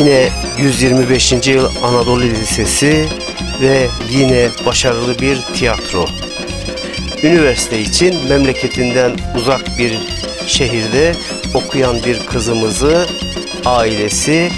Yine 125. yıl Anadolu Lisesi ve yine başarılı bir tiyatro. Üniversite için memleketinden uzak bir şehirde okuyan bir kızımızı ailesi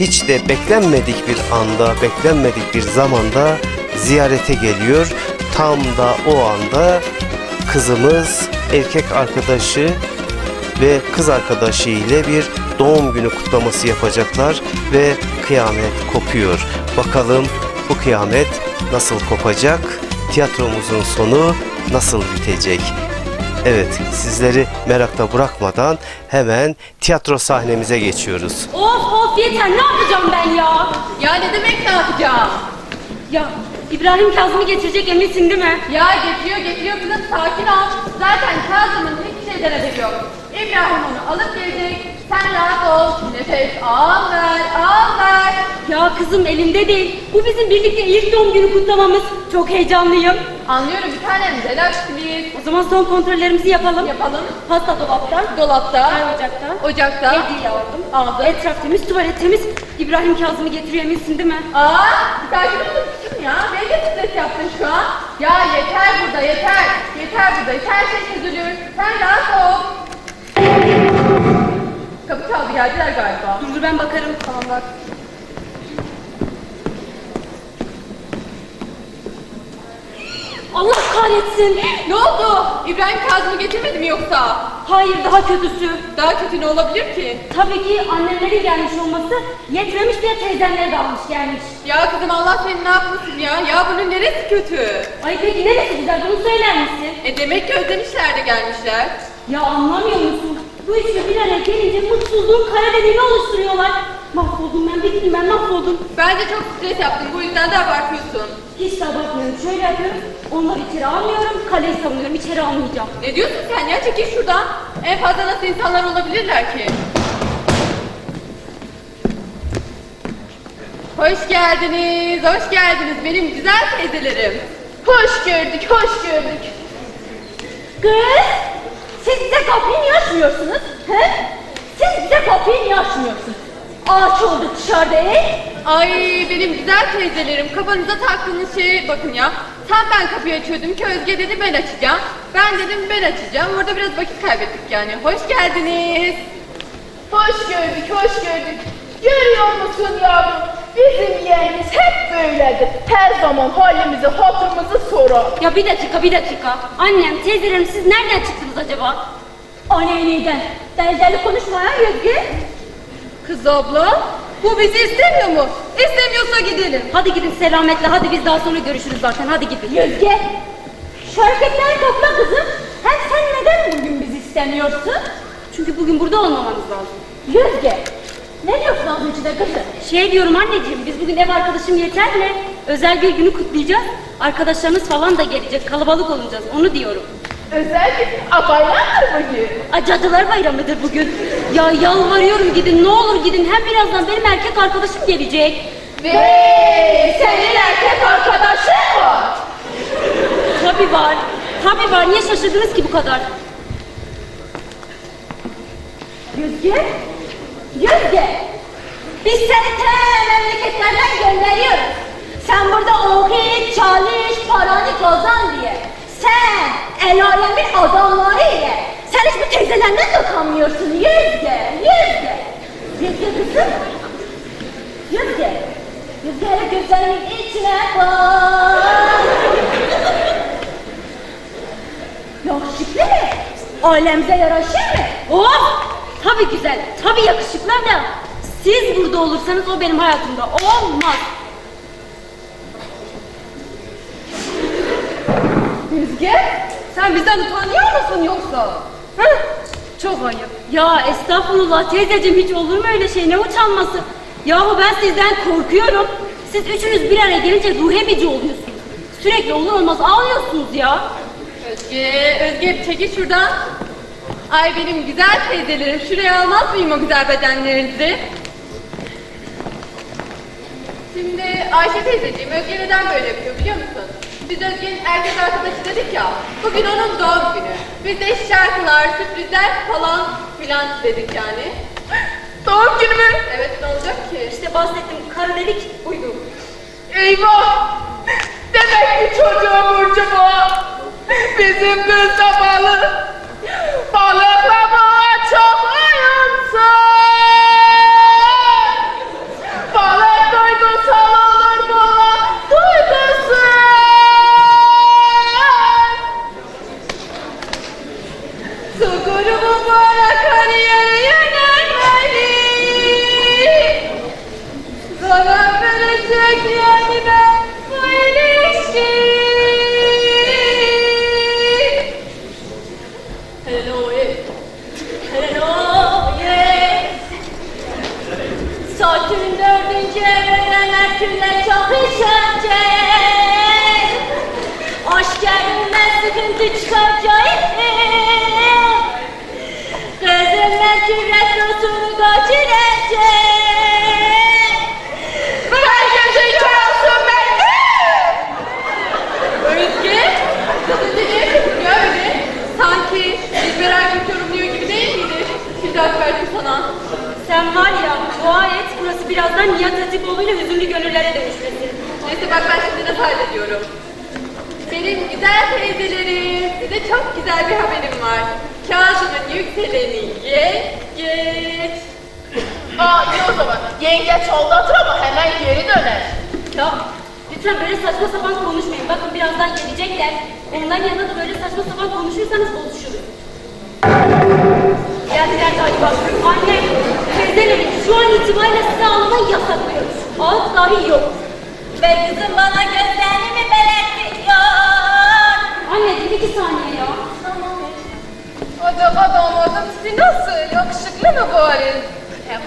hiç de beklenmedik bir anda, beklenmedik bir zamanda ziyarete geliyor. Tam da o anda kızımız erkek arkadaşı ve kız arkadaşı ile bir doğum günü kutlaması yapacaklar ve kıyamet kopuyor. Bakalım bu kıyamet nasıl kopacak? Tiyatromuzun sonu nasıl bitecek? Evet, sizleri merakta bırakmadan hemen tiyatro sahnemize geçiyoruz. Of of yeter ne yapacağım ben ya? Ya ne demek ne yapacağım? Ya İbrahim Kazım'ı getirecek eminsin değil mi? Ya getiriyor getiriyor kızım sakin ol. Zaten Kazım'ın hiçbir şeyden haberi yok. İbrahim onu alıp gelecek. Sen rahat ol. Nefes al ver al ver. Ya kızım elimde değil. Bu bizim birlikte ilk doğum günü kutlamamız. Çok heyecanlıyım. Anlıyorum bir tanem relax please. O zaman son kontrollerimizi yapalım. Yapalım. Pasta dolapta. Dolapta. Ay ocakta. Ocakta. Hediye aldım. Aldım. Etraf temiz, tuvalet temiz. İbrahim Kazım'ı getiriyor eminsin değil mi? Aa, bir ol kızım ya. Beni de stres yaptın şu an. Ya yeter burada yeter. Yeter burada. Her şey çözülür. Sen rahat ol. Geldiler galiba. Dur dur ben bakarım. Tamam bak. Allah kahretsin. Ne oldu? İbrahim Kazım'ı getirmedi mi yoksa? Hayır daha kötüsü. Daha kötü ne olabilir ki? Tabii ki annemlerin gelmiş olması yetmemiş diye teyzemlere dalmış gelmiş. Ya kızım Allah seni ne yapmasın ya? Ya bunun neresi kötü? Ay peki neresi güzel bunu söyler misin? E demek ki özlemişler de gelmişler. Ya anlamıyor musun? Bu üçü bir araya gelince mutsuzluğun kara deliğini oluşturuyorlar. Mahvoldum ben, bittim ben, mahvoldum. Bence çok stres yaptın. Bu yüzden de abartıyorsun. Hiç de abartmıyorum. Şöyle yapıyorum. Onları içeri almıyorum. Kaleyi savunuyorum. içeri almayacağım. Ne diyorsun sen ya? Çekil şuradan. En fazla nasıl insanlar olabilirler ki? Hoş geldiniz, hoş geldiniz benim güzel teyzelerim. Hoş gördük, hoş gördük. Kız! Siz bize kapıyı niye açmıyorsunuz? He? Siz bize kapıyı niye açmıyorsunuz? Ağaç olduk dışarıda e? Ay benim güzel teyzelerim kafanıza taktığınız şeye bakın ya. Tam ben kapıyı açıyordum ki Özge dedi ben açacağım. Ben dedim ben açacağım. Orada biraz vakit kaybettik yani. Hoş geldiniz. Hoş gördük, hoş gördük. Görüyor musun yavrum? Bizim yeğenimiz hep böyledir. Her zaman halimizi, hatırımızı sorar. Ya bir dakika, bir dakika. Annem, teyzelerim siz nereden çıktınız acaba? Aleyhiden. Deli deli konuşma ha Yözge. Kız abla bu bizi istemiyor mu? İstemiyorsa gidelim. Hadi gidin selametle. Hadi biz daha sonra görüşürüz zaten. Hadi gidin. Yözge, şu hareketleri topla kızım. Hem sen neden bugün bizi istemiyorsun? Çünkü bugün burada olmamamız lazım. Yözge, ne diyorsun az önce de kızım? Şey diyorum anneciğim, biz bugün ev arkadaşım yeterle özel bir günü kutlayacağız. Arkadaşlarımız falan da gelecek, kalabalık olacağız. Onu diyorum. Özel bir abaylardır bugün. Ay Cadılar Bayramı'dır bugün. Ya yalvarıyorum gidin, ne olur gidin. Hem birazdan benim erkek arkadaşım gelecek. Ve senin erkek arkadaşın var. Tabii var. Tabii var. Niye şaşırdınız ki bu kadar? Yüzge, Yüzge. Biz seni te memleketlerden gönderiyoruz. Sen burada oku, çalış, paranı kazan diye. Sen el alemin adamları ile sen hiç bu teyzelerden de utanmıyorsun Yüzge, Yüzge. Yüzge kızım. Yüzge. Yüzge hele gözlerimin içine bak. Yakışıklı mı? Ailemize yaraşır mı? Oh! Tabii güzel, tabii yakışıklı da siz burada olursanız o benim hayatımda olmaz. Rüzgar sen bizden utanıyor musun yoksa? Heh, çok ayıp. Ya estağfurullah teyzeciğim hiç olur mu öyle şey ne utanması? Yahu ben sizden korkuyorum. Siz üçünüz bir araya gelince ruh emici oluyorsunuz. Sürekli olur olmaz ağlıyorsunuz ya. Özge, Özge çekil şuradan. Ay benim güzel teyzelerim şuraya almaz mıyım o güzel bedenlerinizi? Şimdi Ayşe teyzeciğim Özge neden böyle yapıyor biliyor musun? Biz Özge'nin erkek arkadaşı dedik ya, bugün onun doğum günü. Biz de şarkılar, sürprizler falan filan dedik yani. Doğum günü mü? Evet ne olacak ki? İşte bahsettiğim kara delik buydu. Eyvah! Demek ki çocuğum Burcu bu. Bizim kız da balık. Balıkla boğa çok uyumsuz. Sıkıntı çıkaracak. Kızım Merkür retrosunu kaçıracak. Herkesin çalsın beni. Özge, kızın dediği. Sanki Dilber Erkek yorumluyor gibi değil miydi? Bir dakika verdim sana. Sen var ya, dua burası birazdan Nihat Hatipoğlu ile hüzünlü gönüllere. Neyse bak ben şimdi nasıl hallediyorum. Benim güzel teyzelerim, size çok güzel bir haberim var. Kazım'ın yükseleni geç. Aa iyi o zaman. Yengeç oldu hatır ama hemen geri döner. Ya lütfen böyle saçma sapan konuşmayın. Bakın birazdan gelecekler. Onların yanında da böyle saçma sapan konuşursanız bozuşuruz. Geldiler galiba. Anne, teyzelerim şu an itibariyle size ağlamayı yasaklıyoruz. Ağıt dahi yok. Ve kızım bana gözlerini belirtiyor. Anne dur iki saniye ya. Acaba damadım tipi nasıl? Yakışıklı mı bari? Hem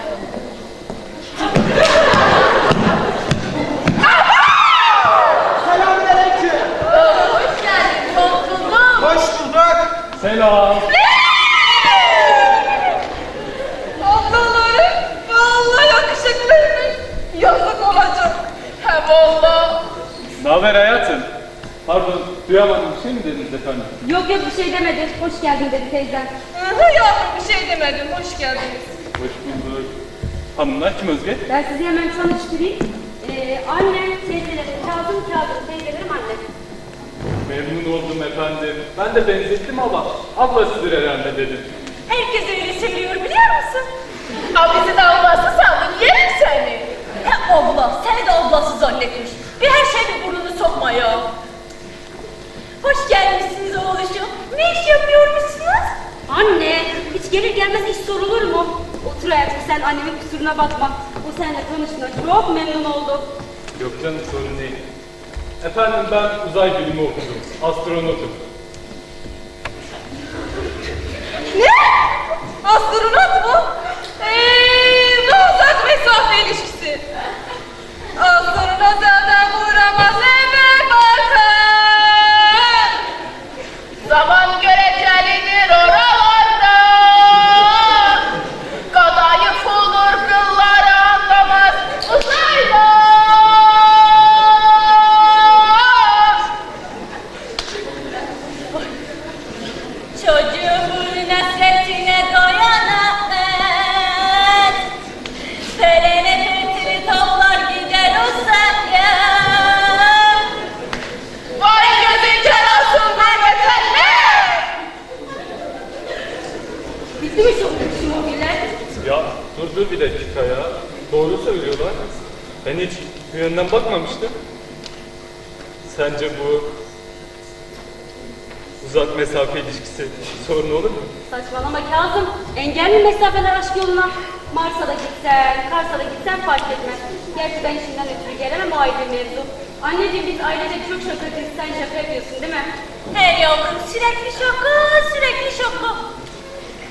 Selamünaleyküm. Hoş geldin toplumum. Hoş bulduk. Selam. Ablaları vallahi yakışıklıymış. Yazık olacak. He valla. Ne haber hayatım? Pardon, duyamadım. Bir şey mi dediniz efendim? Yok yok bir şey demedi. Hoş geldin dedi teyzem. Hı yavrum bir şey demedim. Hoş geldiniz. Hoş bulduk. Hanımlar kim Özge? Ben sizi hemen tanıştırayım. Ee, annem, teyzelerim, Kazım, Kazım, teyzelerim annem. Memnun oldum efendim. Ben de benzettim ama ablasıdır herhalde dedim. Herkes öyle söylüyor biliyor musun? Aa bizi de almazsa sandın yerim seni. He abla, seni de ablası zannetmiş. Bir her şeyin burnunu sokma ya. Hoş gelmişsiniz oğluşum. Ne iş yapıyormuşsunuz? Anne, hiç gelir gelmez iş sorulur mu? Otur hayatım sen annemin kusuruna bakma. O seninle tanıştığına çok memnun oldum. Yok canım sorun değil. Efendim ben uzay bilimi okudum. Astronotum. Ne? Astronot mu? Eee ne uzak mesafe ilişkisi? Astronot zaten vuramaz eve bakar. Uzak mesafe ilişkisi sorun olur mu? Saçmalama Kazım. Engelli mesafeler aşk yoluna. Mars'a da gitsen, Kars'a da gitsen fark etmez. Gerçi ben işimden ötürü gelemem o ayrı mevzu. Anneciğim biz ailece çok şaka ettik. Sen şaka yapıyorsun değil mi? He yavrum sürekli şaka, sürekli şaka.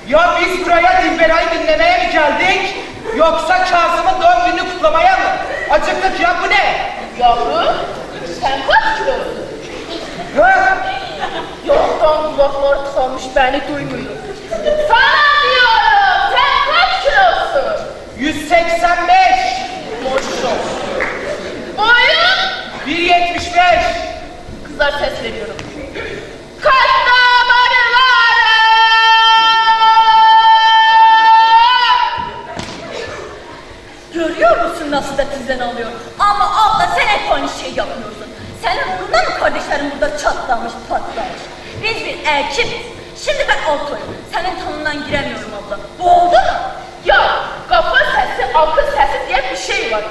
Ya biz buraya Dilberay'ı dinlemeye mi geldik? Yoksa Kazım'ın doğum gününü kutlamaya mı? Acıktık ya bu ne? Yavrum sen kaç kilosun? Ha? Yoktan kulakları tıkanmış beni duymuyor. Sana diyorum sen kaç kilosun? 185. Boşum. Boyun? 1.75. Kızlar ses veriyorum. Kaç damarı var? sizden alıyor. Ama abla sen hep aynı şeyi yapıyorsun. Senin uğruna mı kardeşlerim burada çatlamış? Bir ekibiz. Şimdi ben altoyum. Senin tanından giremiyorum abla. Bu oldu mu? Ya kafa sesi, akıl sesi diye bir şey var.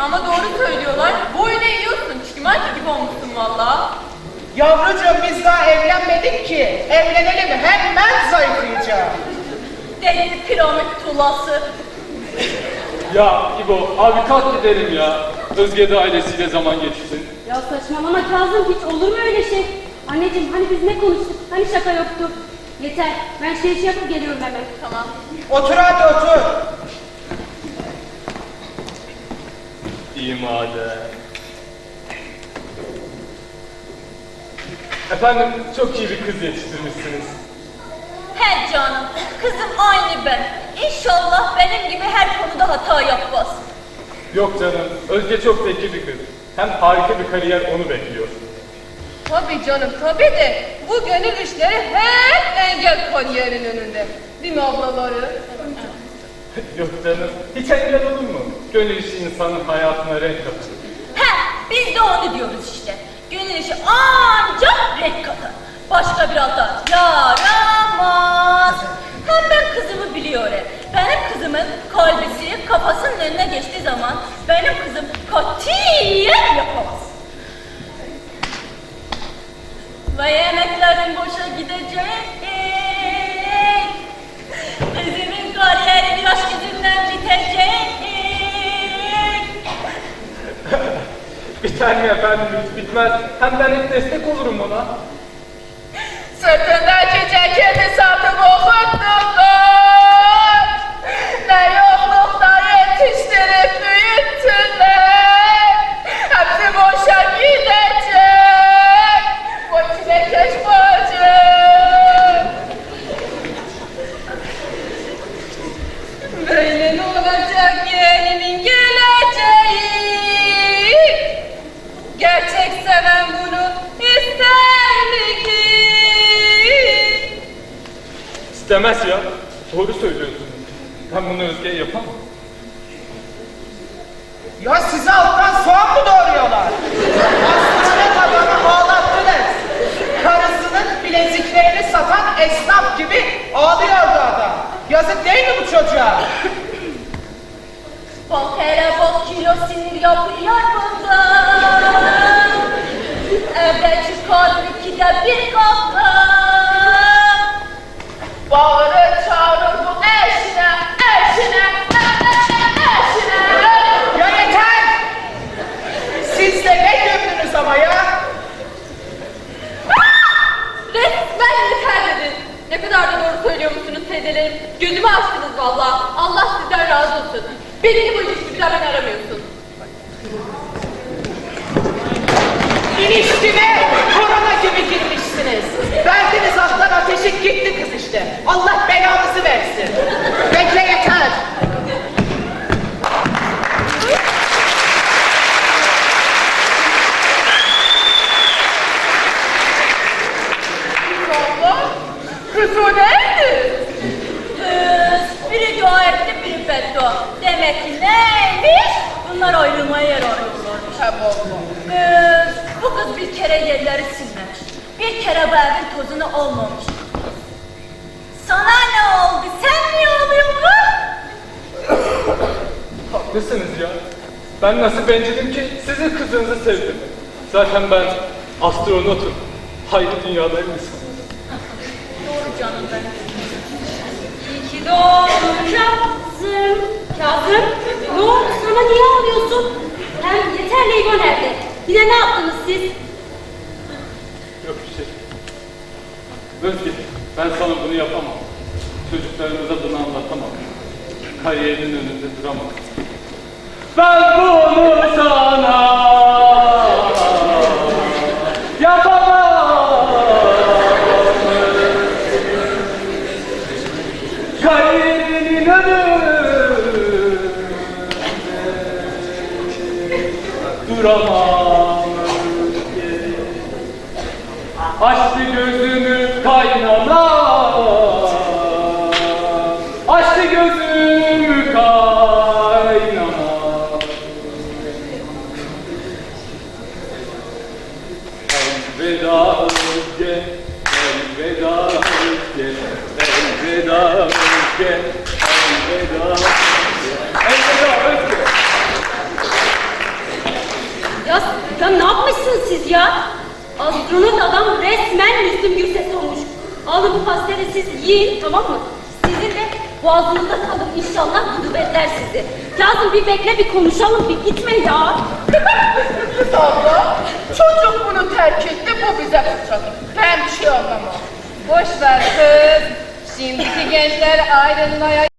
Ama doğru söylüyorlar. Boyuna yiyorsun. Çikimanki gibi olmuşsun valla. Yavrucuğum biz daha evlenmedik ki. Evlenelim hemen zayıflayacağım. Deli piramit tulası Ya İbo abi kalk gidelim ya. Özge de ailesiyle zaman geçirsin. Ya saçmalama Kazım hiç olur mu öyle şey? Anneciğim hani biz ne konuştuk? Hani şaka yoktu? Yeter. Ben şey şey yapıp geliyorum hemen. Tamam. Otur hadi otur. İyi madem. Efendim çok iyi bir kız yetiştirmişsiniz. He canım, kızım aynı ben. İnşallah benim gibi her konuda hata yapmaz. Yok canım, Özge çok zeki bir kız. Hem harika bir kariyer onu bekliyor. Tabii canım tabii de bu gönül işleri hep engel kariyerin önünde. Değil mi ablaları? Yok canım, hiç engel olur mu? Gönül işi insanın hayatına renk katır. He, biz de onu diyoruz işte. Gönül işi ancak renk katar. Biter mi efendim, hiç bitmez. Hem ben hep destek olurum ona. Sırtında Ya sizi alttan soğan mı doğuruyorlar? Hastane adamı ağlattınız. Karısının bileziklerini satan esnaf gibi ağlıyordu adam. Yazık değil mi bu çocuğa? Bak hele bak kilo sinir yapıyor bunda. Evde çıkar ikide bir kavga. Bağırır çağırır bu eşine, eşine, e- e- e- eşine. Ya yeter! Siz de ne gömdünüz ama ya? Resmen yeter dedi. Ne kadar da doğru teyzelerim. Gözümü açtınız valla. Allah sizden razı olsun. Beni bu ilişki bir daha ben aramıyorsun. İlişkime korona gibi girmişsiniz. Verdiniz alttan ateşi gitti kız işte. Allah belanızı versin. Bekle yeter. Allah, kız o neydi? Kız biri dua etti biri beddua. Demek ki neymiş? Bunlar ayrılmaya. Hem Allah. Kız bu kız bir kere yerleri silmemiş. Bir kere bu evin tozunu olmamış. Sana ne oldu? Sen niye ağlıyorsun? Haklısınız ya. Ben nasıl bencilim ki sizin kızınızı sevdim. Zaten ben astronotum. Haydi dünyaların insanı. Doğru canım benim. İyi ki doğdun Kazım. Kazım ne oldu sana niye ağlıyorsun? Hem yeter Leyla nerede? Yine ne yaptınız siz? Yok bir şey. Özge, ben sana bunu yapamam. Çocuklarımıza bunu anlatamam. Kariyerinin önünde duramam. Ben bunu sana yapamam. Kariyerinin önünde duramam. Açtı gözümü kaynana Açtı gözümü kaynana Elveda Özge Elveda Özge Elveda Özge Elveda Özge Elveda Özge Ya, ne yapmışsınız siz ya? Astronot adam resmen Müslüm Gürses olmuş. Alın bu pastayı siz yiyin tamam mı? Sizin de boğazınızda kalır inşallah gıdıbetler sizi. Kazım bir bekle bir konuşalım bir gitme ya. Abla, çocuk bunu terk etti, bu bize fırsat. Ben bir şey anlamam. Boş ver kız. Şimdiki gençler ayrılmaya